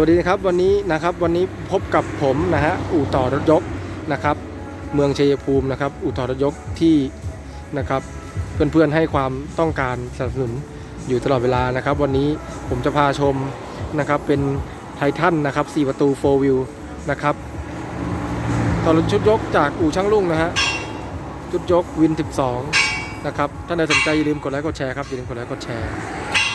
วัสดีนะครับวันนี้นะครับวันนี้พบกับผมนะฮะอู่ต่อรถยกนะครับ เมืองชัยภูมินะครับ อู่ต่อรถยกที่นะครับ เพื่อนๆให้ความต้องการสนับสนุนอยู่ตลอดเวลานะครับ วันนี้ผมจะพาชมนะครับเป็นไททันนะครับ4ประตู4 wheel นะครับต่อรถชุดยกจากอู่ช่างลุงนะฮะชุดยกวิน 12 นะครับท่านใดสนใจอย่าลืมกดไลค์กดแชร์ครับอย่าลืมกดไลค์กดแชร์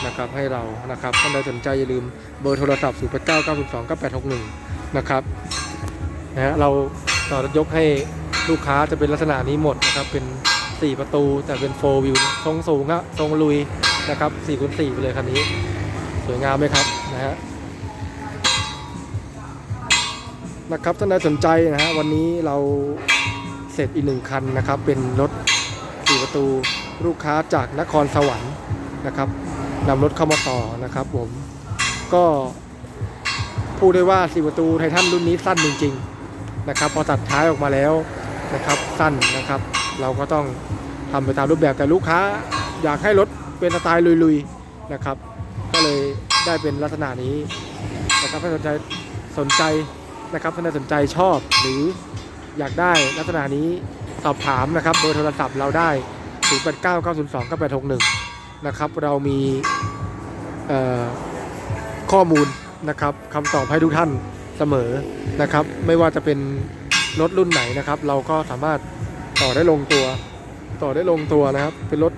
นะครับให้เรานะครับท่านใดสนใจอย่าลืมเบอร์โทรศัพท์ 0 8 9 9 0 2 9 8 6 1 นะครับนะฮะเราต่อยกให้ลูกค้าจะเป็นลักษณะนี้หมดนะครับเป็น 4 ประตูแต่เป็น4วิวทรงสูงอะทรงลุยนะครับ4คูณ4ไปเลยคันนี้ สวยงามไหมครับนะฮะนะครับท่านใดสนใจนะฮะวันนี้เราเสร็จอีกหนึ่งคันนะครับเป็นรถ 4ประตูลูกค้าจากนครสวรรค์นะครับนำรถเข้ามาต่อนะครับผมก็พูดได้ว่า4ประตูไททันรุ่นนี้สั้นจริงๆนะครับพอตัดท้ายออกมาแล้วนะครับสั้นนะครับ เราก็ต้องทำไปตามรูปแบบแต่ลูกค้าอยากให้รถเป็นสไตล์ลุยๆนะครับ ก็เลยได้เป็นลักษณะนี้นะครับถ้าสนใจสนใจนะครับถ้าสนใจชอบหรืออยากได้ลักษณะนี้ สอบถามนะครับเบอร์โทรศัพท์เราได้ 0 8 9 9 0 2 9 8 6 1 นะครับ เรามีข้อมูลนะครับคำตอบให้ทุกท่านเสมอนะครับ ไม่ว่าจะเป็นรถรุ่นไหนนะครับ เราก็สามารถต่อได้ลงตัว ต่อได้ลงตัวนะครับ เป็นรถ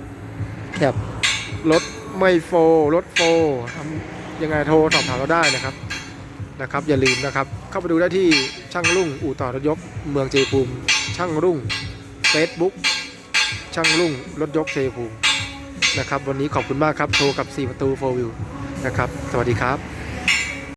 แคบรถไม่โฟรถโฟทำยังไงโทรสอบถามเราได้นะครับนะครับ อย่าลืมนะครับ เข้าไปดูได้ที่ช่างรุ่งอู่ต่อรถยกเมืองเจภูมิช่างรุ่ง Facebook ช่างรุ่งรถยกเชภูมินะครับ วันนี้ขอบคุณมากครับ โชว์กับ 4 ประตู4 w วิวนะครับ สวัสดีครับ